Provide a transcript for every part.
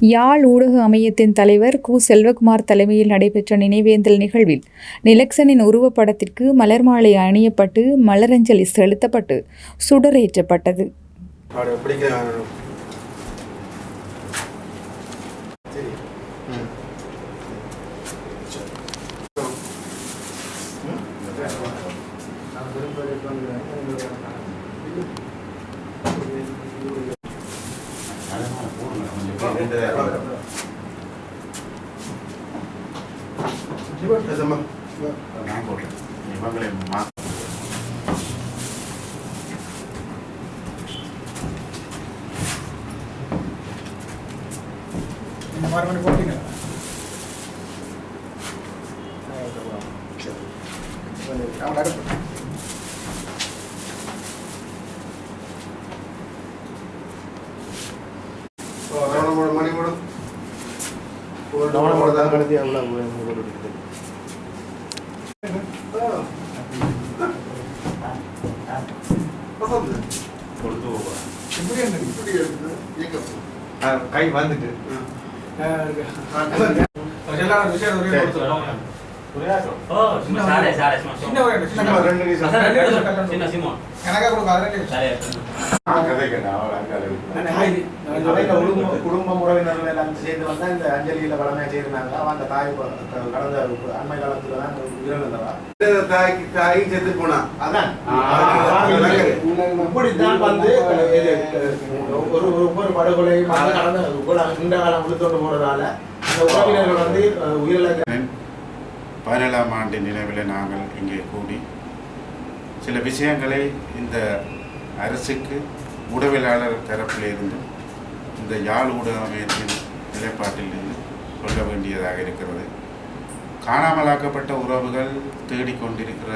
யாழ் ஊடக அமையத்தின் தலைவர் கு. செல்வகுமார் தலைமையில் நடைபெற்ற நினைவேந்தல் நிகழ்வில் நிலக்சனின் உருவப்படத்திற்கு மலர் மாலை அணியப்பட்டு மலரஞ்சலி செலுத்தப்பட்டு சுடரேற்றப்பட்டது. அவரை பிடிக்கிறாங்க ചെയ്യേണ്ടതായിട്ട് വരും ഞാൻ പോട്ടെ നിയമങ്ങളെ മാത്രം environment voting ആണ് അവിടെ நவனமோட தான் கடத்தி அவ்வளோ கை வந்துட்டு விஷயம் குடும்ப குடும்ப உறவினர்கள் எல்லாம் சேர்ந்து வந்தா இந்த அஞ்சலியில வளமையா செய்திருந்தாங்க அவன் அந்த தாய் கடந்த அண்மை காலத்துல தான் தாய்க்கு தாய் செத்து போனா. அதான். இப்படித்தான் வந்து ஒரு ஒரு ஒவ்வொரு படுகொலையும் வந்து கடந்த நீண்ட காலம் விழுத்தொண்டு போறதால இந்த உறவினர்கள் வந்து உயிரிழக்க பதினேழாம் ஆண்டு நினைவில் நாங்கள் இங்கே கூடி சில விஷயங்களை இந்த அரசுக்கு உடவியலாளர் தரப்பிலிருந்தும் இந்த யாழ் ஊடக நிலைப்பாட்டில் நிலைப்பாட்டிலிருந்து சொல்ல வேண்டியதாக இருக்கிறது. காணாமலாக்கப்பட்ட உறவுகள் தேடிக்கொண்டிருக்கிற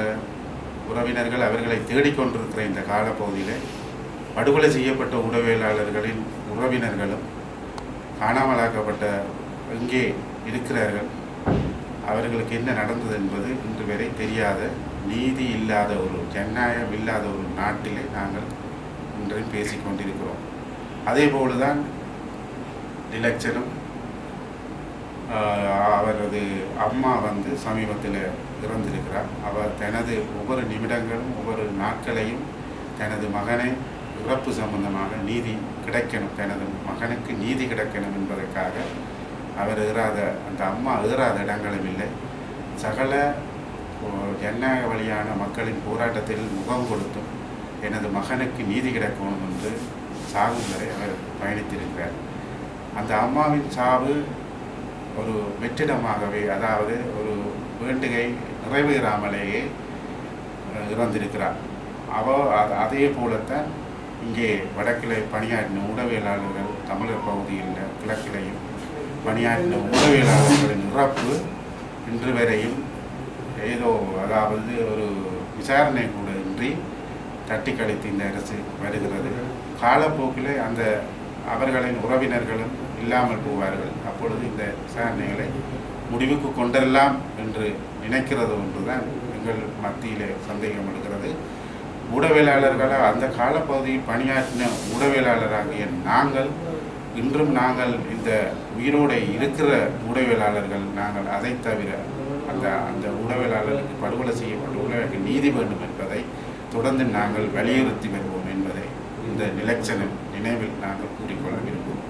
உறவினர்கள் அவர்களை தேடிக்கொண்டிருக்கிற இந்த காலப்பகுதியில் படுகொலை செய்யப்பட்ட உடவியலாளர்களின் உறவினர்களும் காணாமலாக்கப்பட்ட இங்கே இருக்கிறார்கள். அவர்களுக்கு என்ன நடந்தது என்பது இன்று வரை தெரியாத நீதி இல்லாத ஒரு ஜனநாயகம் இல்லாத ஒரு நாட்டிலே நாங்கள் இன்றையும் பேசிக் கொண்டிருக்கிறோம். அதே போலதான் டிலக்சனும் அவரது அம்மா வந்து சமீபத்தில் இறந்திருக்கிறார். அவர் தனது ஒவ்வொரு நிமிடங்களும் ஒவ்வொரு நாட்களையும் தனது மகனை இறப்பு சம்பந்தமாக நீதி கிடைக்கணும் தனது மகனுக்கு நீதி கிடைக்கணும் என்பதற்காக அவர் ஏறாத அந்த அம்மா ஏறாத இடங்களும் இல்லை. சகல ஜனநாயக வழியான மக்களின் போராட்டத்தில் முகம் கொடுத்தும் எனது மகனுக்கு நீதி கிடைக்கணும் என்று சாகும் வரை அவர் பயணித்திருக்கிறார். அந்த அம்மாவின் சாவு ஒரு வெற்றிடமாகவே அதாவது ஒரு வேண்டுகை நிறைவேறாமலேயே இறந்திருக்கிறார். அவ அதே போலத்தான் இங்கே வடக்கிலே பணியாற்றின உடவியலாளர்கள் தமிழர் பகுதியில் கிழக்கிலையும் பணியாற்றின உடவியலாளர்களின் இறப்பு இன்று வரையும் ஏதோ அதாவது ஒரு விசாரணை கூட இன்றி தட்டி கழித்து இந்த அரசு வருகிறது. காலப்போக்கில் அந்த அவர்களின் உறவினர்களும் இல்லாமல் போவார்கள். அப்பொழுது இந்த விசாரணைகளை முடிவுக்கு கொண்டெல்லாம் என்று நினைக்கிறது ஒன்றுதான் எங்கள் மத்தியிலே சந்தேகம் எடுக்கிறது ஊடகவியலாளர்களாக அந்த காலப்பகுதியில் பணியாற்றின ஊடகவியலாளராகிய நாங்கள் இன்றும் நாங்கள் இந்த உயிரோடு இருக்கிற ஊடகவியலாளர்கள் நாங்கள் அதை தவிர அந்த அந்த ஊடகவியலாளருக்கு படுகொலை செய்யப்பட்ட ஊடகங்களுக்கு நீதி வேண்டும் என்பதை தொடர்ந்து நாங்கள் வலியுறுத்தி வருவோம் என்பதை இந்த நிலச்சன நினைவில் நாங்கள் கூறிக்கொள்ள விரும்புவோம்